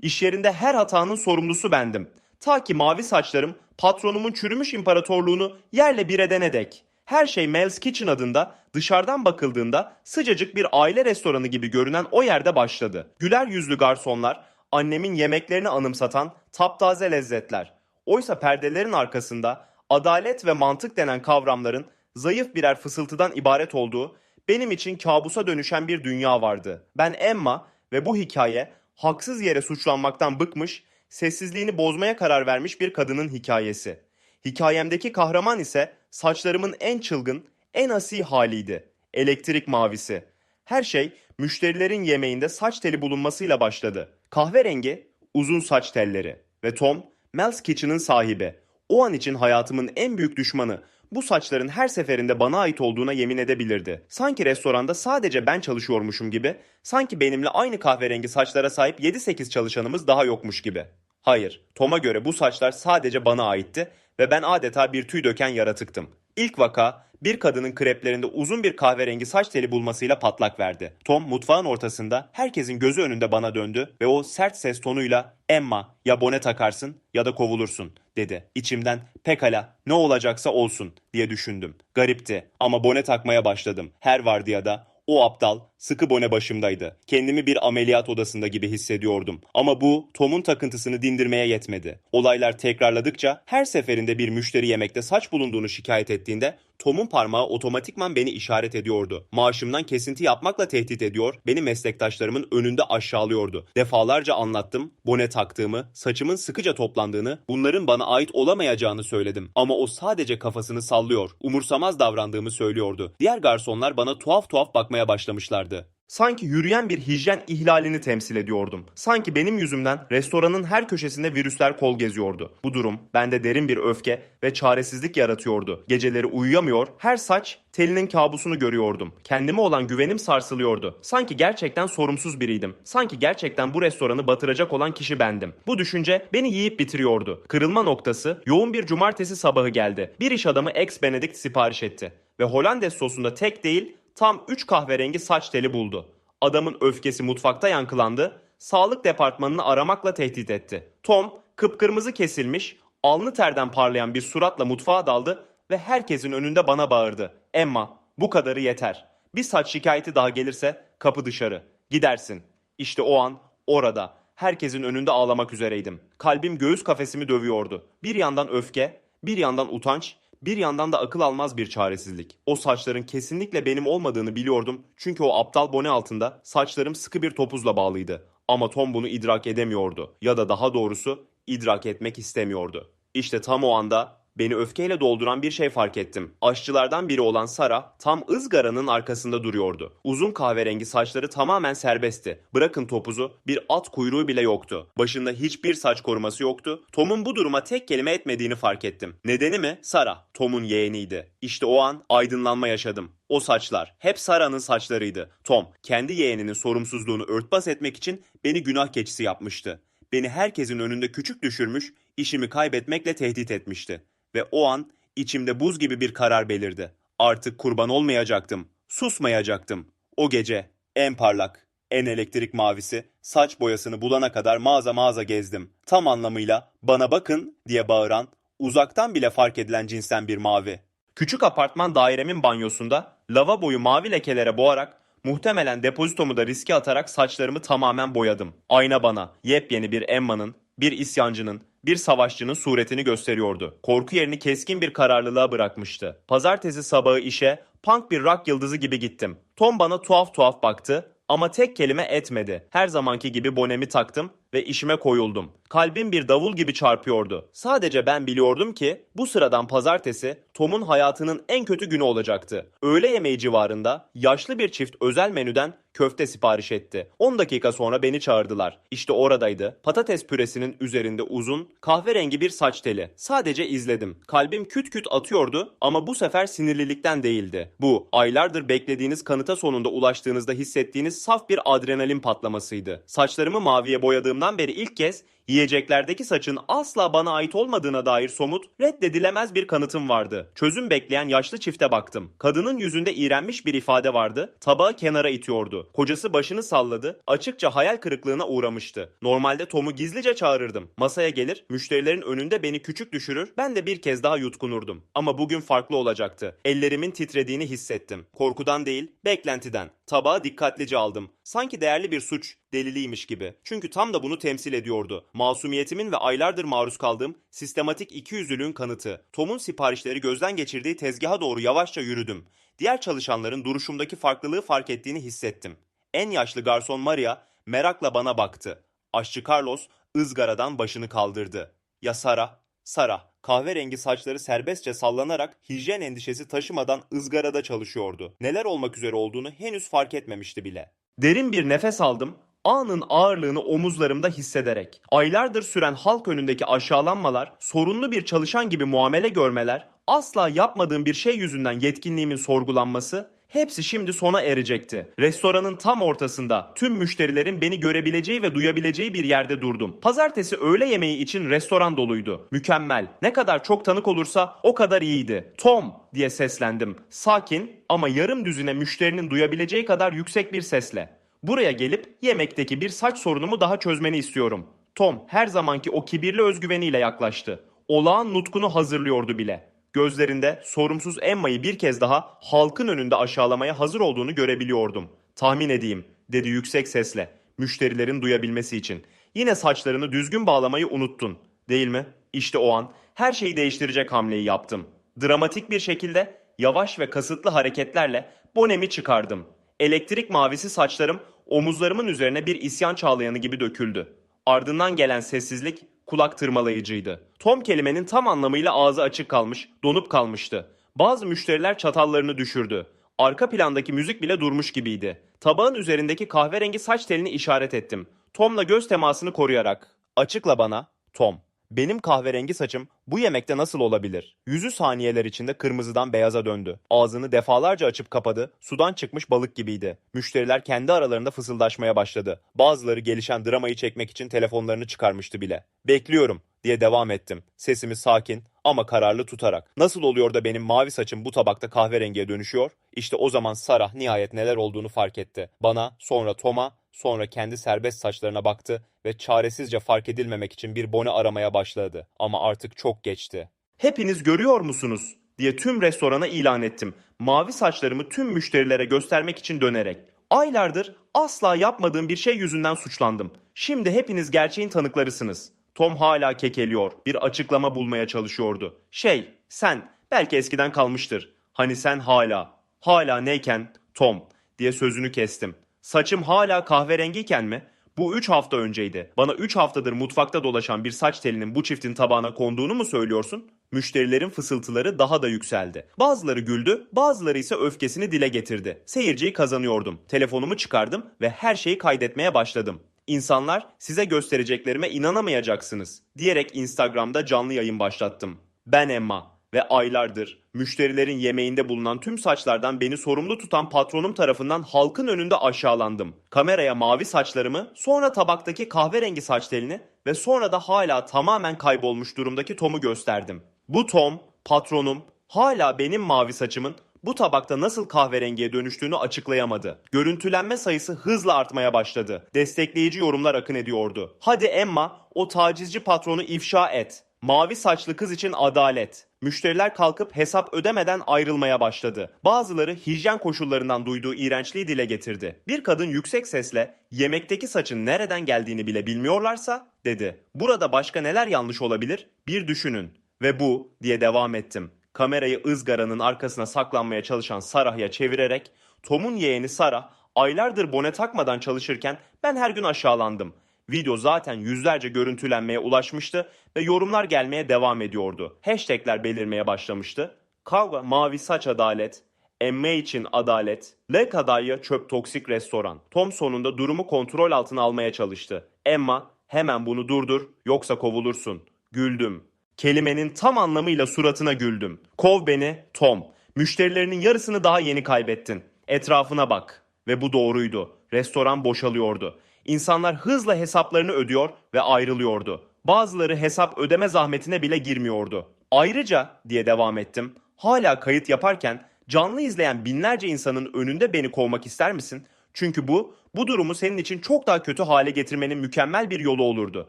İş yerinde her hatanın sorumlusu bendim. Ta ki mavi saçlarım patronumun çürümüş imparatorluğunu yerle bir edene dek. Her şey Mel's Kitchen adında dışarıdan bakıldığında sıcacık bir aile restoranı gibi görünen o yerde başladı. Güler yüzlü garsonlar, annemin yemeklerini anımsatan taptaze lezzetler. Oysa perdelerin arkasında adalet ve mantık denen kavramların zayıf birer fısıltıdan ibaret olduğu benim için kabusa dönüşen bir dünya vardı. Ben Emma ve bu hikaye haksız yere suçlanmaktan bıkmış, sessizliğini bozmaya karar vermiş bir kadının hikayesi. Hikayemdeki kahraman ise saçlarımın en çılgın, en asi haliydi. Elektrik mavisi. Her şey müşterilerin yemeğinde saç teli bulunmasıyla başladı. Kahverengi, uzun saç telleri. Ve Tom, Mel's Kitchen'ın sahibi. O an için hayatımın en büyük düşmanı. Bu saçların her seferinde bana ait olduğuna yemin edebilirdi. Sanki restoranda sadece ben çalışıyormuşum gibi, sanki benimle aynı kahverengi saçlara sahip 7-8 çalışanımız daha yokmuş gibi. Hayır, Tom'a göre bu saçlar sadece bana aitti ve ben adeta bir tüy döken yaratıktım. İlk vaka bir kadının kreplerinde uzun bir kahverengi saç teli bulmasıyla patlak verdi. Tom mutfağın ortasında herkesin gözü önünde bana döndü ve o sert ses tonuyla Emma ya bone takarsın ya da kovulursun dedi. İçimden pekala ne olacaksa olsun diye düşündüm. Garipti ama bone takmaya başladım. Her vardiyada o aptal sıkı bone başımdaydı. Kendimi bir ameliyat odasında gibi hissediyordum. Ama bu Tom'un takıntısını dindirmeye yetmedi. Olaylar tekrarladıkça her seferinde bir müşteri yemekte saç bulunduğunu şikayet ettiğinde Tom'un parmağı otomatikman beni işaret ediyordu. Maaşımdan kesinti yapmakla tehdit ediyor, beni meslektaşlarımın önünde aşağılıyordu. Defalarca anlattım, bone taktığımı, saçımın sıkıca toplandığını, bunların bana ait olamayacağını söyledim. Ama o sadece kafasını sallıyor, umursamaz davrandığımı söylüyordu. Diğer garsonlar bana tuhaf tuhaf bakmaya başlamışlardı. Sanki yürüyen bir hijyen ihlalini temsil ediyordum. Sanki benim yüzümden restoranın her köşesinde virüsler kol geziyordu. Bu durum bende derin bir öfke ve çaresizlik yaratıyordu. Geceleri uyuyamıyor, her saç telinin kabusunu görüyordum. Kendime olan güvenim sarsılıyordu. Sanki gerçekten sorumsuz biriydim. Sanki gerçekten bu restoranı batıracak olan kişi bendim. Bu düşünce beni yiyip bitiriyordu. Kırılma noktası yoğun bir cumartesi sabahı geldi. Bir iş adamı ex Benedict sipariş etti. Ve Hollandes sosunda tek değil tam 3 kahverengi saç teli buldu. Adamın öfkesi mutfakta yankılandı. Sağlık departmanını aramakla tehdit etti. Tom kıpkırmızı kesilmiş, alnı terden parlayan bir suratla mutfağa daldı ve herkesin önünde bana bağırdı. Emma, bu kadarı yeter. Bir saç şikayeti daha gelirse kapı dışarı. Gidersin. İşte o an orada herkesin önünde ağlamak üzereydim. Kalbim göğüs kafesimi dövüyordu. Bir yandan öfke, bir yandan utanç, bir yandan da akıl almaz bir çaresizlik. O saçların kesinlikle benim olmadığını biliyordum çünkü o aptal bone altında saçlarım sıkı bir topuzla bağlıydı. Ama Tom bunu idrak edemiyordu ya da daha doğrusu idrak etmek istemiyordu. İşte tam o anda beni öfkeyle dolduran bir şey fark ettim. Aşçılardan biri olan Sara tam ızgaranın arkasında duruyordu. Uzun kahverengi saçları tamamen serbestti. Bırakın topuzu bir at kuyruğu bile yoktu. Başında hiçbir saç koruması yoktu. Tom'un bu duruma tek kelime etmediğini fark ettim. Nedeni mi? Sara. Tom'un yeğeniydi. İşte o an aydınlanma yaşadım. O saçlar hep Sara'nın saçlarıydı. Tom kendi yeğeninin sorumsuzluğunu örtbas etmek için beni günah keçisi yapmıştı. Beni herkesin önünde küçük düşürmüş, işimi kaybetmekle tehdit etmişti. Ve o an içimde buz gibi bir karar belirdi. Artık kurban olmayacaktım. Susmayacaktım. O gece en parlak, en elektrik mavisi saç boyasını bulana kadar mağaza mağaza gezdim. Tam anlamıyla bana bakın diye bağıran, uzaktan bile fark edilen cinsten bir mavi. Küçük apartman dairemin banyosunda lavaboyu mavi lekelere boğarak muhtemelen depozitomu da riske atarak saçlarımı tamamen boyadım. Ayna bana yepyeni bir Emma'nın, bir isyancının, bir savaşçının suretini gösteriyordu. Korku yerini keskin bir kararlılığa bırakmıştı. Pazartesi sabahı işe punk bir rock yıldızı gibi gittim. Tom bana tuhaf tuhaf baktı ama tek kelime etmedi. Her zamanki gibi bonemi taktım ve işime koyuldum. Kalbim bir davul gibi çarpıyordu. Sadece ben biliyordum ki bu sıradan pazartesi Tom'un hayatının en kötü günü olacaktı. Öğle yemeği civarında yaşlı bir çift özel menüden köfte sipariş etti. 10 dakika sonra beni çağırdılar. İşte oradaydı. Patates püresinin üzerinde uzun, kahverengi bir saç teli. Sadece izledim. Kalbim küt küt atıyordu ama bu sefer sinirlilikten değildi. Bu aylardır beklediğiniz kanıta sonunda ulaştığınızda hissettiğiniz saf bir adrenalin patlamasıydı. Saçlarımı maviye boyadığımdan beri ilk kez Yiyeceklerdeki saçın asla bana ait olmadığına dair somut, reddedilemez bir kanıtım vardı. Çözüm bekleyen yaşlı çifte baktım. Kadının yüzünde iğrenmiş bir ifade vardı. Tabağı kenara itiyordu. Kocası başını salladı. Açıkça hayal kırıklığına uğramıştı. Normalde Tom'u gizlice çağırırdım. Masaya gelir, müşterilerin önünde beni küçük düşürür, ben de bir kez daha yutkunurdum. Ama bugün farklı olacaktı. Ellerimin titrediğini hissettim. Korkudan değil, beklentiden. Tabağı dikkatlice aldım. Sanki değerli bir suç, deliliymiş gibi. Çünkü tam da bunu temsil ediyordu. Masumiyetimin ve aylardır maruz kaldığım sistematik ikiyüzlülüğün kanıtı. Tom'un siparişleri gözden geçirdiği tezgaha doğru yavaşça yürüdüm. Diğer çalışanların duruşumdaki farklılığı fark ettiğini hissettim. En yaşlı garson Maria merakla bana baktı. Aşçı Carlos ızgaradan başını kaldırdı. Ya Sara? Sara, kahverengi saçları serbestçe sallanarak hijyen endişesi taşımadan ızgarada çalışıyordu. Neler olmak üzere olduğunu henüz fark etmemişti bile. Derin bir nefes aldım. Anın ağırlığını omuzlarımda hissederek. Aylardır süren halk önündeki aşağılanmalar, sorunlu bir çalışan gibi muamele görmeler, asla yapmadığım bir şey yüzünden yetkinliğimin sorgulanması, hepsi şimdi sona erecekti. Restoranın tam ortasında tüm müşterilerin beni görebileceği ve duyabileceği bir yerde durdum. Pazartesi öğle yemeği için restoran doluydu. Mükemmel. Ne kadar çok tanık olursa o kadar iyiydi. Tom diye seslendim. Sakin ama yarım düzine müşterinin duyabileceği kadar yüksek bir sesle. Buraya gelip yemekteki bir saç sorunumu daha çözmeni istiyorum. Tom her zamanki o kibirli özgüveniyle yaklaştı. Olağan nutkunu hazırlıyordu bile. Gözlerinde sorumsuz Emma'yı bir kez daha halkın önünde aşağılamaya hazır olduğunu görebiliyordum. Tahmin edeyim, dedi yüksek sesle, müşterilerin duyabilmesi için. Yine saçlarını düzgün bağlamayı unuttun, değil mi? İşte o an her şeyi değiştirecek hamleyi yaptım. Dramatik bir şekilde, yavaş ve kasıtlı hareketlerle bonemi çıkardım. Elektrik mavisi saçlarım omuzlarımın üzerine bir isyan çağlayanı gibi döküldü. Ardından gelen sessizlik kulak tırmalayıcıydı. Tom kelimenin tam anlamıyla ağzı açık kalmış, donup kalmıştı. Bazı müşteriler çatallarını düşürdü. Arka plandaki müzik bile durmuş gibiydi. Tabağın üzerindeki kahverengi saç telini işaret ettim. Tom'la göz temasını koruyarak. Açıkla bana, Tom. Benim kahverengi saçım bu yemekte nasıl olabilir? Yüzü saniyeler içinde kırmızıdan beyaza döndü. Ağzını defalarca açıp kapadı. Sudan çıkmış balık gibiydi. Müşteriler kendi aralarında fısıldaşmaya başladı. Bazıları gelişen dramayı çekmek için telefonlarını çıkarmıştı bile. Bekliyorum diye devam ettim. Sesimi sakin ama kararlı tutarak. Nasıl oluyor da benim mavi saçım bu tabakta kahverengiye dönüşüyor? İşte o zaman Sarah nihayet neler olduğunu fark etti. Bana, sonra Tom'a, sonra kendi serbest saçlarına baktı ve çaresizce fark edilmemek için bir bone aramaya başladı. Ama artık çok geçti. Hepiniz görüyor musunuz? diye tüm restorana ilan ettim. Mavi saçlarımı tüm müşterilere göstermek için dönerek. Aylardır asla yapmadığım bir şey yüzünden suçlandım. Şimdi hepiniz gerçeğin tanıklarısınız. Tom hala kekeliyor. Bir açıklama bulmaya çalışıyordu. Şey, sen belki eskiden kalmıştır. Hani sen hala, hala neyken Tom diye sözünü kestim. Saçım hala kahverengiyken mi? Bu 3 hafta önceydi. Bana 3 haftadır mutfakta dolaşan bir saç telinin bu çiftin tabağına konduğunu mu söylüyorsun? Müşterilerin fısıltıları daha da yükseldi. Bazıları güldü, bazıları ise öfkesini dile getirdi. Seyirciyi kazanıyordum. Telefonumu çıkardım ve her şeyi kaydetmeye başladım. İnsanlar size göstereceklerime inanamayacaksınız diyerek Instagram'da canlı yayın başlattım. Ben Emma ve aylardır müşterilerin yemeğinde bulunan tüm saçlardan beni sorumlu tutan patronum tarafından halkın önünde aşağılandım. Kameraya mavi saçlarımı, sonra tabaktaki kahverengi saç telini ve sonra da hala tamamen kaybolmuş durumdaki Tom'u gösterdim. Bu Tom, patronum, hala benim mavi saçımın bu tabakta nasıl kahverengiye dönüştüğünü açıklayamadı. Görüntülenme sayısı hızla artmaya başladı. Destekleyici yorumlar akın ediyordu. Hadi Emma o tacizci patronu ifşa et. Mavi saçlı kız için adalet. Müşteriler kalkıp hesap ödemeden ayrılmaya başladı. Bazıları hijyen koşullarından duyduğu iğrençliği dile getirdi. Bir kadın yüksek sesle yemekteki saçın nereden geldiğini bile bilmiyorlarsa dedi. Burada başka neler yanlış olabilir? Bir düşünün. Ve bu diye devam ettim. Kamerayı ızgaranın arkasına saklanmaya çalışan Sarah'ya çevirerek Tom'un yeğeni Sarah aylardır bone takmadan çalışırken ben her gün aşağılandım. Video zaten yüzlerce görüntülenmeye ulaşmıştı ve yorumlar gelmeye devam ediyordu. Hashtagler belirmeye başlamıştı. Kavga, mavi saç adalet, emme için adalet, Le Kadayya çöp toksik restoran. Tom sonunda durumu kontrol altına almaya çalıştı. Emma hemen bunu durdur yoksa kovulursun. Güldüm. Kelimenin tam anlamıyla suratına güldüm. Kov beni Tom. Müşterilerinin yarısını daha yeni kaybettin. Etrafına bak. Ve bu doğruydu. Restoran boşalıyordu. İnsanlar hızla hesaplarını ödüyor ve ayrılıyordu. Bazıları hesap ödeme zahmetine bile girmiyordu. Ayrıca diye devam ettim. Hala kayıt yaparken canlı izleyen binlerce insanın önünde beni kovmak ister misin? Çünkü bu bu durumu senin için çok daha kötü hale getirmenin mükemmel bir yolu olurdu.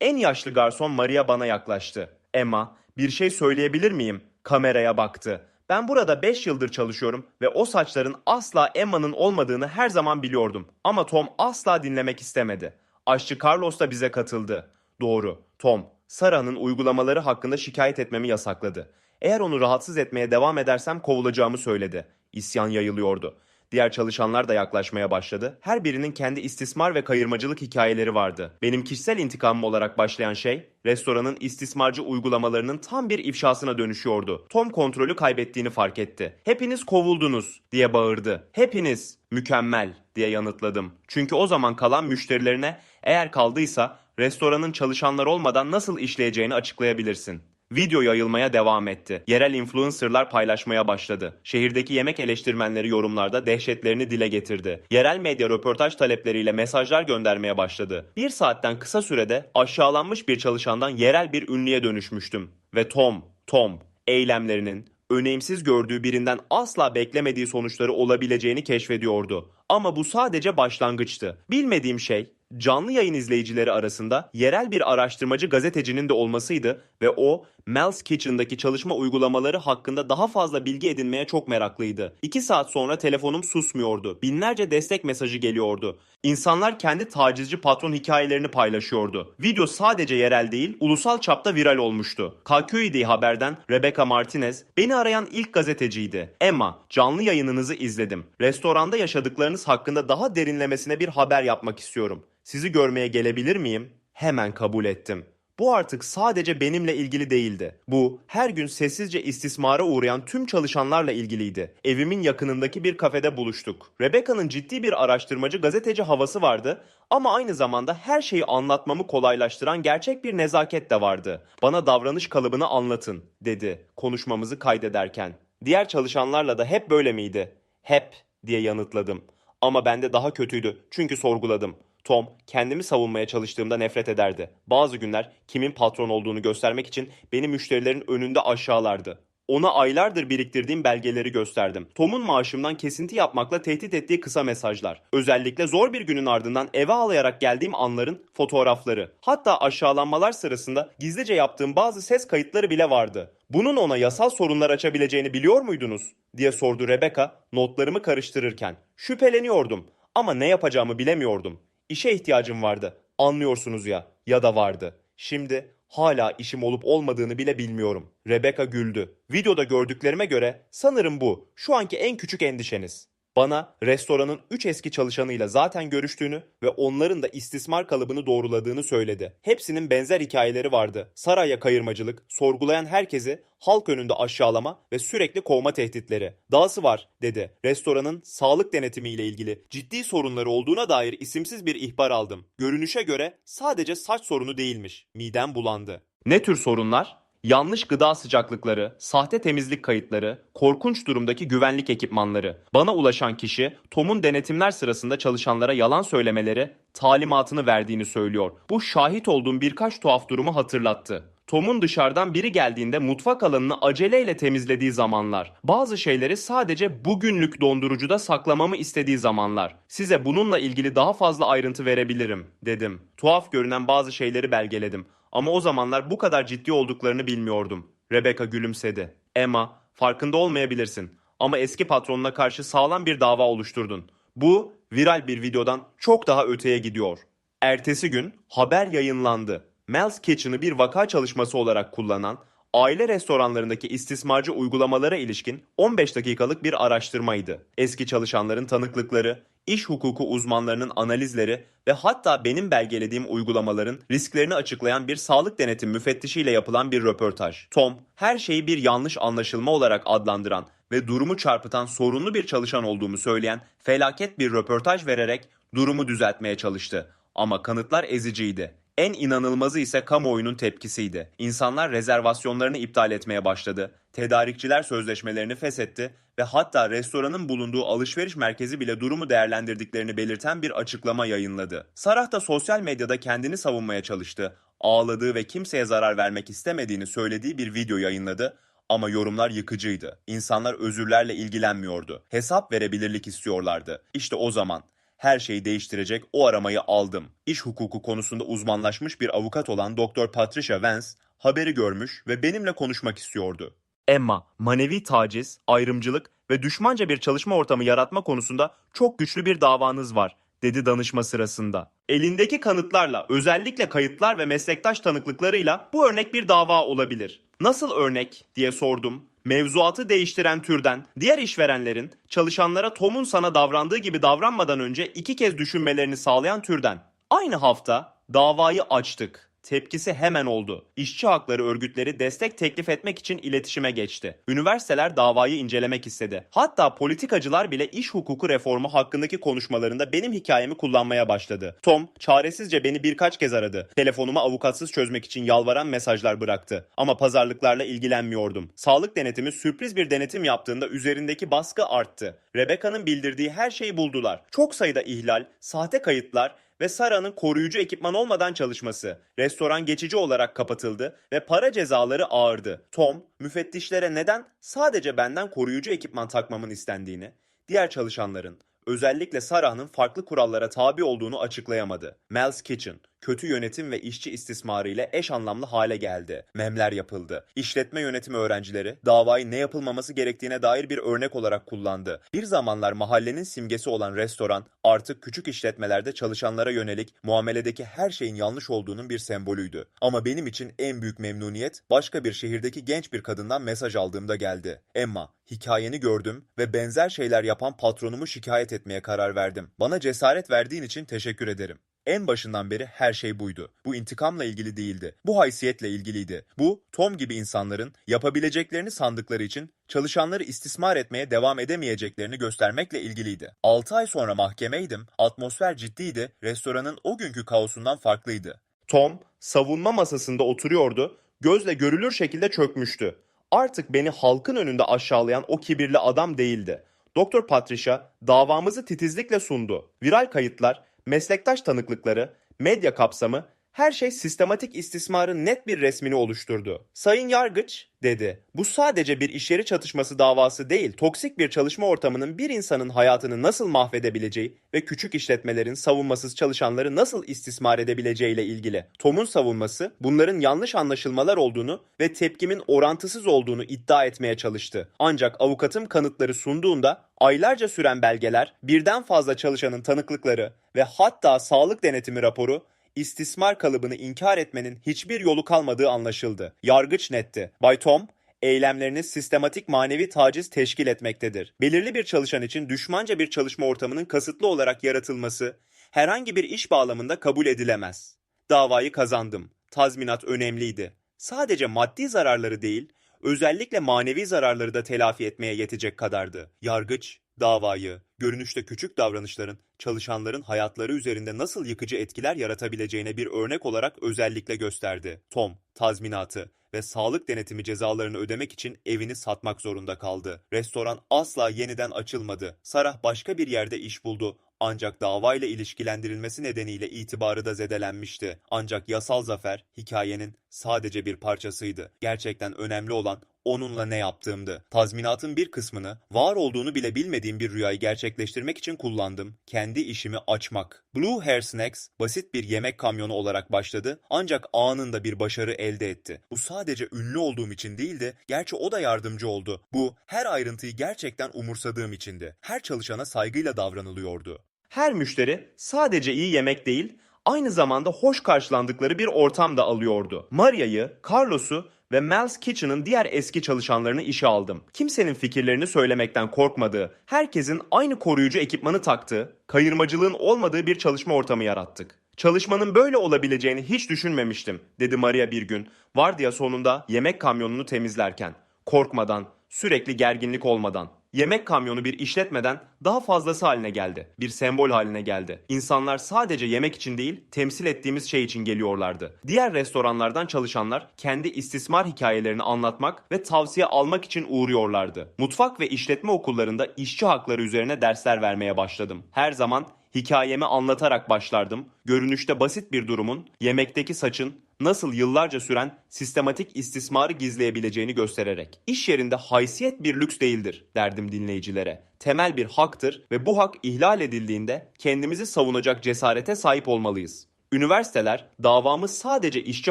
En yaşlı garson Maria bana yaklaştı. Emma, bir şey söyleyebilir miyim? Kameraya baktı. Ben burada 5 yıldır çalışıyorum ve o saçların asla Emma'nın olmadığını her zaman biliyordum. Ama Tom asla dinlemek istemedi. Aşçı Carlos da bize katıldı. Doğru, Tom, Sarah'nın uygulamaları hakkında şikayet etmemi yasakladı. Eğer onu rahatsız etmeye devam edersem kovulacağımı söyledi. İsyan yayılıyordu. Diğer çalışanlar da yaklaşmaya başladı. Her birinin kendi istismar ve kayırmacılık hikayeleri vardı. Benim kişisel intikamım olarak başlayan şey, restoranın istismarcı uygulamalarının tam bir ifşasına dönüşüyordu. Tom kontrolü kaybettiğini fark etti. Hepiniz kovuldunuz diye bağırdı. Hepiniz mükemmel diye yanıtladım. Çünkü o zaman kalan müşterilerine eğer kaldıysa restoranın çalışanlar olmadan nasıl işleyeceğini açıklayabilirsin. Video yayılmaya devam etti. Yerel influencerlar paylaşmaya başladı. Şehirdeki yemek eleştirmenleri yorumlarda dehşetlerini dile getirdi. Yerel medya röportaj talepleriyle mesajlar göndermeye başladı. Bir saatten kısa sürede aşağılanmış bir çalışandan yerel bir ünlüye dönüşmüştüm. Ve Tom, Tom, eylemlerinin önemsiz gördüğü birinden asla beklemediği sonuçları olabileceğini keşfediyordu. Ama bu sadece başlangıçtı. Bilmediğim şey canlı yayın izleyicileri arasında yerel bir araştırmacı gazetecinin de olmasıydı ve o Mel's Kitchen'daki çalışma uygulamaları hakkında daha fazla bilgi edinmeye çok meraklıydı. İki saat sonra telefonum susmuyordu. Binlerce destek mesajı geliyordu. İnsanlar kendi tacizci patron hikayelerini paylaşıyordu. Video sadece yerel değil, ulusal çapta viral olmuştu. KQED haberden Rebecca Martinez beni arayan ilk gazeteciydi. Emma, canlı yayınınızı izledim. Restoranda yaşadıklarınız hakkında daha derinlemesine bir haber yapmak istiyorum. Sizi görmeye gelebilir miyim? Hemen kabul ettim. Bu artık sadece benimle ilgili değildi. Bu her gün sessizce istismara uğrayan tüm çalışanlarla ilgiliydi. Evimin yakınındaki bir kafede buluştuk. Rebecca'nın ciddi bir araştırmacı gazeteci havası vardı ama aynı zamanda her şeyi anlatmamı kolaylaştıran gerçek bir nezaket de vardı. Bana davranış kalıbını anlatın dedi konuşmamızı kaydederken. Diğer çalışanlarla da hep böyle miydi? Hep diye yanıtladım. Ama bende daha kötüydü çünkü sorguladım. Tom kendimi savunmaya çalıştığımda nefret ederdi. Bazı günler kimin patron olduğunu göstermek için beni müşterilerin önünde aşağılardı. Ona aylardır biriktirdiğim belgeleri gösterdim. Tom'un maaşımdan kesinti yapmakla tehdit ettiği kısa mesajlar. Özellikle zor bir günün ardından eve ağlayarak geldiğim anların fotoğrafları. Hatta aşağılanmalar sırasında gizlice yaptığım bazı ses kayıtları bile vardı. Bunun ona yasal sorunlar açabileceğini biliyor muydunuz? diye sordu Rebecca notlarımı karıştırırken. Şüpheleniyordum ama ne yapacağımı bilemiyordum. İşe ihtiyacım vardı. Anlıyorsunuz ya. Ya da vardı. Şimdi hala işim olup olmadığını bile bilmiyorum. Rebecca güldü. Videoda gördüklerime göre sanırım bu. Şu anki en küçük endişeniz. Bana restoranın 3 eski çalışanıyla zaten görüştüğünü ve onların da istismar kalıbını doğruladığını söyledi. Hepsinin benzer hikayeleri vardı. Saraya kayırmacılık, sorgulayan herkesi halk önünde aşağılama ve sürekli kovma tehditleri. Dahası var dedi. Restoranın sağlık denetimiyle ilgili ciddi sorunları olduğuna dair isimsiz bir ihbar aldım. Görünüşe göre sadece saç sorunu değilmiş. Midem bulandı. Ne tür sorunlar? Yanlış gıda sıcaklıkları, sahte temizlik kayıtları, korkunç durumdaki güvenlik ekipmanları. Bana ulaşan kişi Tom'un denetimler sırasında çalışanlara yalan söylemeleri, talimatını verdiğini söylüyor. Bu şahit olduğum birkaç tuhaf durumu hatırlattı. Tom'un dışarıdan biri geldiğinde mutfak alanını aceleyle temizlediği zamanlar. Bazı şeyleri sadece bugünlük dondurucuda saklamamı istediği zamanlar. Size bununla ilgili daha fazla ayrıntı verebilirim, dedim. Tuhaf görünen bazı şeyleri belgeledim. Ama o zamanlar bu kadar ciddi olduklarını bilmiyordum. Rebecca gülümsedi. Emma, farkında olmayabilirsin. Ama eski patronuna karşı sağlam bir dava oluşturdun. Bu, viral bir videodan çok daha öteye gidiyor. Ertesi gün haber yayınlandı. Mel's Kitchen'ı bir vaka çalışması olarak kullanan, aile restoranlarındaki istismarcı uygulamalara ilişkin 15 dakikalık bir araştırmaydı. Eski çalışanların tanıklıkları, iş hukuku uzmanlarının analizleri ve hatta benim belgelediğim uygulamaların risklerini açıklayan bir sağlık denetim müfettişiyle yapılan bir röportaj. Tom, her şeyi bir yanlış anlaşılma olarak adlandıran ve durumu çarpıtan sorunlu bir çalışan olduğumu söyleyen felaket bir röportaj vererek durumu düzeltmeye çalıştı. Ama kanıtlar eziciydi. En inanılmazı ise kamuoyunun tepkisiydi. İnsanlar rezervasyonlarını iptal etmeye başladı. Tedarikçiler sözleşmelerini feshetti ve hatta restoranın bulunduğu alışveriş merkezi bile durumu değerlendirdiklerini belirten bir açıklama yayınladı. Sarah da sosyal medyada kendini savunmaya çalıştı. Ağladığı ve kimseye zarar vermek istemediğini söylediği bir video yayınladı ama yorumlar yıkıcıydı. İnsanlar özürlerle ilgilenmiyordu. Hesap verebilirlik istiyorlardı. İşte o zaman her şeyi değiştirecek o aramayı aldım. İş hukuku konusunda uzmanlaşmış bir avukat olan Dr. Patricia Vance haberi görmüş ve benimle konuşmak istiyordu. Emma, manevi taciz, ayrımcılık ve düşmanca bir çalışma ortamı yaratma konusunda çok güçlü bir davanız var, dedi danışma sırasında. Elindeki kanıtlarla, özellikle kayıtlar ve meslektaş tanıklıklarıyla bu örnek bir dava olabilir. Nasıl örnek diye sordum. Mevzuatı değiştiren türden, diğer işverenlerin çalışanlara Tom'un sana davrandığı gibi davranmadan önce iki kez düşünmelerini sağlayan türden. Aynı hafta davayı açtık. Tepkisi hemen oldu. İşçi hakları örgütleri destek teklif etmek için iletişime geçti. Üniversiteler davayı incelemek istedi. Hatta politikacılar bile iş hukuku reformu hakkındaki konuşmalarında benim hikayemi kullanmaya başladı. Tom çaresizce beni birkaç kez aradı. Telefonumu avukatsız çözmek için yalvaran mesajlar bıraktı. Ama pazarlıklarla ilgilenmiyordum. Sağlık denetimi sürpriz bir denetim yaptığında üzerindeki baskı arttı. Rebecca'nın bildirdiği her şeyi buldular. Çok sayıda ihlal, sahte kayıtlar ve Sara'nın koruyucu ekipman olmadan çalışması. Restoran geçici olarak kapatıldı ve para cezaları ağırdı. Tom, müfettişlere neden sadece benden koruyucu ekipman takmamın istendiğini, diğer çalışanların, özellikle Sarah'ın farklı kurallara tabi olduğunu açıklayamadı. Mel's Kitchen, kötü yönetim ve işçi istismarı ile eş anlamlı hale geldi. Memler yapıldı. İşletme yönetimi öğrencileri davayı ne yapılmaması gerektiğine dair bir örnek olarak kullandı. Bir zamanlar mahallenin simgesi olan restoran artık küçük işletmelerde çalışanlara yönelik muameledeki her şeyin yanlış olduğunun bir sembolüydü. Ama benim için en büyük memnuniyet başka bir şehirdeki genç bir kadından mesaj aldığımda geldi. Emma, hikayeni gördüm ve benzer şeyler yapan patronumu şikayet etmeye karar verdim. Bana cesaret verdiğin için teşekkür ederim. En başından beri her şey buydu. Bu intikamla ilgili değildi. Bu haysiyetle ilgiliydi. Bu, Tom gibi insanların yapabileceklerini sandıkları için çalışanları istismar etmeye devam edemeyeceklerini göstermekle ilgiliydi. 6 ay sonra mahkemeydim, atmosfer ciddiydi, restoranın o günkü kaosundan farklıydı. Tom, savunma masasında oturuyordu, gözle görülür şekilde çökmüştü. Artık beni halkın önünde aşağılayan o kibirli adam değildi. Doktor Patricia davamızı titizlikle sundu. Viral kayıtlar, meslektaş tanıklıkları, medya kapsamı her şey sistematik istismarın net bir resmini oluşturdu. Sayın Yargıç, dedi. Bu sadece bir iş yeri çatışması davası değil, toksik bir çalışma ortamının bir insanın hayatını nasıl mahvedebileceği ve küçük işletmelerin savunmasız çalışanları nasıl istismar edebileceğiyle ilgili. Tom'un savunması bunların yanlış anlaşılmalar olduğunu ve tepkimin orantısız olduğunu iddia etmeye çalıştı. Ancak avukatım kanıtları sunduğunda aylarca süren belgeler, birden fazla çalışanın tanıklıkları ve hatta sağlık denetimi raporu istismar kalıbını inkar etmenin hiçbir yolu kalmadığı anlaşıldı. Yargıç netti. Bay Tom, eylemleriniz sistematik manevi taciz teşkil etmektedir. Belirli bir çalışan için düşmanca bir çalışma ortamının kasıtlı olarak yaratılması herhangi bir iş bağlamında kabul edilemez. Davayı kazandım. Tazminat önemliydi. Sadece maddi zararları değil, özellikle manevi zararları da telafi etmeye yetecek kadardı. Yargıç, davayı, görünüşte küçük davranışların çalışanların hayatları üzerinde nasıl yıkıcı etkiler yaratabileceğine bir örnek olarak özellikle gösterdi. Tom, tazminatı ve sağlık denetimi cezalarını ödemek için evini satmak zorunda kaldı. Restoran asla yeniden açılmadı. Sarah başka bir yerde iş buldu. Ancak davayla ilişkilendirilmesi nedeniyle itibarı da zedelenmişti. Ancak yasal zafer hikayenin sadece bir parçasıydı. Gerçekten önemli olan onunla ne yaptığımdı. Tazminatın bir kısmını var olduğunu bile bilmediğim bir rüyayı gerçekleştirmek için kullandım. Kendi işimi açmak. Blue Hair Snacks basit bir yemek kamyonu olarak başladı ancak anında bir başarı elde etti. Bu sadece ünlü olduğum için değildi, gerçi o da yardımcı oldu. Bu her ayrıntıyı gerçekten umursadığım içindi. Her çalışana saygıyla davranılıyordu. Her müşteri sadece iyi yemek değil, aynı zamanda hoş karşılandıkları bir ortam da alıyordu. Maria'yı, Carlos'u ve Mel's Kitchen'ın diğer eski çalışanlarını işe aldım. Kimsenin fikirlerini söylemekten korkmadığı, herkesin aynı koruyucu ekipmanı taktığı, kayırmacılığın olmadığı bir çalışma ortamı yarattık. Çalışmanın böyle olabileceğini hiç düşünmemiştim, dedi Maria bir gün. Vardiya sonunda yemek kamyonunu temizlerken. Korkmadan, sürekli gerginlik olmadan. Yemek kamyonu bir işletmeden daha fazlası haline geldi. Bir sembol haline geldi. İnsanlar sadece yemek için değil, temsil ettiğimiz şey için geliyorlardı. Diğer restoranlardan çalışanlar kendi istismar hikayelerini anlatmak ve tavsiye almak için uğruyorlardı. Mutfak ve işletme okullarında işçi hakları üzerine dersler vermeye başladım. Her zaman hikayemi anlatarak başlardım. Görünüşte basit bir durumun, yemekteki saçın nasıl yıllarca süren sistematik istismarı gizleyebileceğini göstererek. İş yerinde haysiyet bir lüks değildir derdim dinleyicilere. Temel bir haktır ve bu hak ihlal edildiğinde kendimizi savunacak cesarete sahip olmalıyız. Üniversiteler davamız sadece işçi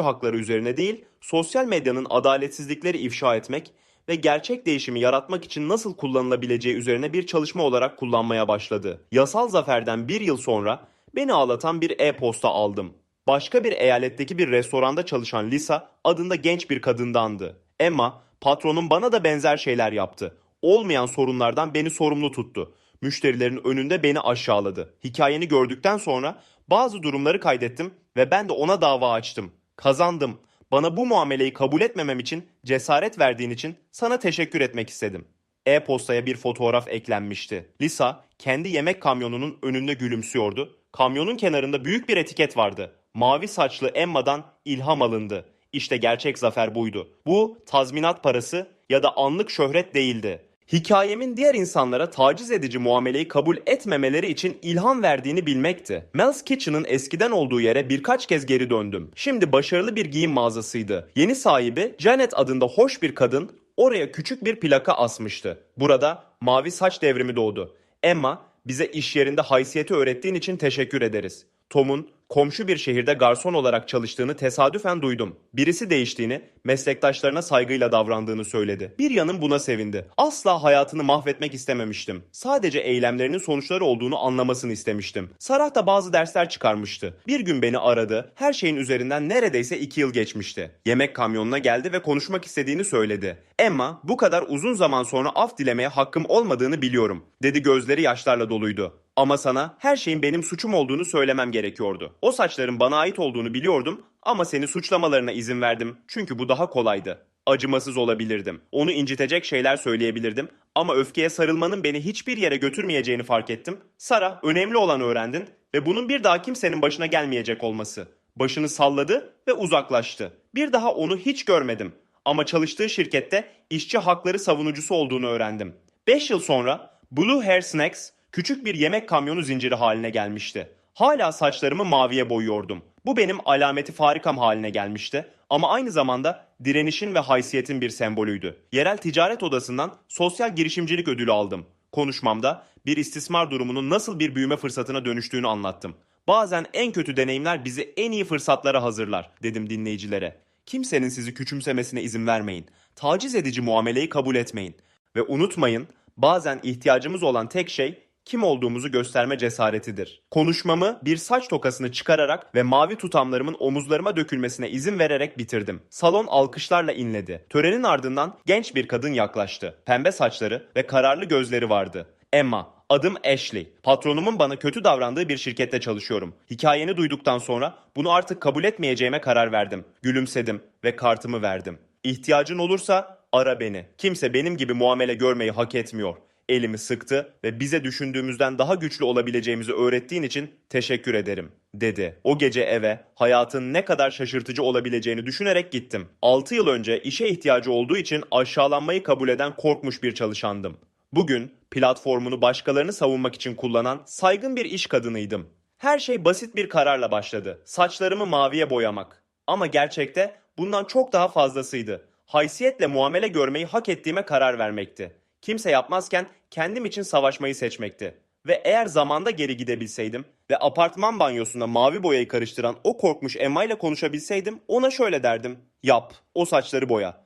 hakları üzerine değil, sosyal medyanın adaletsizlikleri ifşa etmek ve gerçek değişimi yaratmak için nasıl kullanılabileceği üzerine bir çalışma olarak kullanmaya başladı. Yasal zaferden bir yıl sonra beni ağlatan bir e-posta aldım. Başka bir eyaletteki bir restoranda çalışan Lisa adında genç bir kadındandı. Emma, patronum bana da benzer şeyler yaptı. Olmayan sorunlardan beni sorumlu tuttu. Müşterilerin önünde beni aşağıladı. Hikayeni gördükten sonra bazı durumları kaydettim ve ben de ona dava açtım. Kazandım. Bana bu muameleyi kabul etmemem için cesaret verdiğin için sana teşekkür etmek istedim. E-postaya bir fotoğraf eklenmişti. Lisa kendi yemek kamyonunun önünde gülümsüyordu. Kamyonun kenarında büyük bir etiket vardı. Mavi saçlı Emma'dan ilham alındı. İşte gerçek zafer buydu. Bu tazminat parası ya da anlık şöhret değildi. Hikayemin diğer insanlara taciz edici muameleyi kabul etmemeleri için ilham verdiğini bilmekti. Mel's Kitchen'ın eskiden olduğu yere birkaç kez geri döndüm. Şimdi başarılı bir giyim mağazasıydı. Yeni sahibi Janet adında hoş bir kadın oraya küçük bir plaka asmıştı. Burada mavi saç devrimi doğdu. Emma bize iş yerinde haysiyeti öğrettiğin için teşekkür ederiz. Tom'un komşu bir şehirde garson olarak çalıştığını tesadüfen duydum. Birisi değiştiğini, meslektaşlarına saygıyla davrandığını söyledi. Bir yanım buna sevindi. Asla hayatını mahvetmek istememiştim. Sadece eylemlerinin sonuçları olduğunu anlamasını istemiştim. Sarah da bazı dersler çıkarmıştı. Bir gün beni aradı. Her şeyin üzerinden neredeyse iki yıl geçmişti. Yemek kamyonuna geldi ve konuşmak istediğini söyledi. Emma, bu kadar uzun zaman sonra af dilemeye hakkım olmadığını biliyorum. Dedi gözleri yaşlarla doluydu. Ama sana her şeyin benim suçum olduğunu söylemem gerekiyordu. O saçların bana ait olduğunu biliyordum ama seni suçlamalarına izin verdim. Çünkü bu daha kolaydı. Acımasız olabilirdim. Onu incitecek şeyler söyleyebilirdim ama öfkeye sarılmanın beni hiçbir yere götürmeyeceğini fark ettim. Sara, önemli olan öğrendin ve bunun bir daha kimsenin başına gelmeyecek olması. Başını salladı ve uzaklaştı. Bir daha onu hiç görmedim. Ama çalıştığı şirkette işçi hakları savunucusu olduğunu öğrendim. 5 yıl sonra Blue Hair Snacks küçük bir yemek kamyonu zinciri haline gelmişti. Hala saçlarımı maviye boyuyordum. Bu benim alameti farikam haline gelmişti ama aynı zamanda direnişin ve haysiyetin bir sembolüydü. Yerel ticaret odasından sosyal girişimcilik ödülü aldım. Konuşmamda bir istismar durumunun nasıl bir büyüme fırsatına dönüştüğünü anlattım. Bazen en kötü deneyimler bizi en iyi fırsatlara hazırlar dedim dinleyicilere. Kimsenin sizi küçümsemesine izin vermeyin. Taciz edici muameleyi kabul etmeyin. Ve unutmayın, bazen ihtiyacımız olan tek şey kim olduğumuzu gösterme cesaretidir. Konuşmamı bir saç tokasını çıkararak ve mavi tutamlarımın omuzlarıma dökülmesine izin vererek bitirdim. Salon alkışlarla inledi. Törenin ardından genç bir kadın yaklaştı. Pembe saçları ve kararlı gözleri vardı. Emma, adım Ashley. Patronumun bana kötü davrandığı bir şirkette çalışıyorum. Hikayeni duyduktan sonra bunu artık kabul etmeyeceğime karar verdim. Gülümsedim ve kartımı verdim. İhtiyacın olursa ara beni. Kimse benim gibi muamele görmeyi hak etmiyor. Elimi sıktı ve bize düşündüğümüzden daha güçlü olabileceğimizi öğrettiğin için teşekkür ederim, dedi. O gece eve hayatın ne kadar şaşırtıcı olabileceğini düşünerek gittim. 6 yıl önce işe ihtiyacı olduğu için aşağılanmayı kabul eden korkmuş bir çalışandım. Bugün platformunu başkalarını savunmak için kullanan saygın bir iş kadınıydım. Her şey basit bir kararla başladı. Saçlarımı maviye boyamak. Ama gerçekte bundan çok daha fazlasıydı. Haysiyetle muamele görmeyi hak ettiğime karar vermekti. Kimse yapmazken kendim için savaşmayı seçmekti. Ve eğer zamanda geri gidebilseydim ve apartman banyosunda mavi boyayı karıştıran o korkmuş Emma ile konuşabilseydim ona şöyle derdim. Yap, o saçları boya.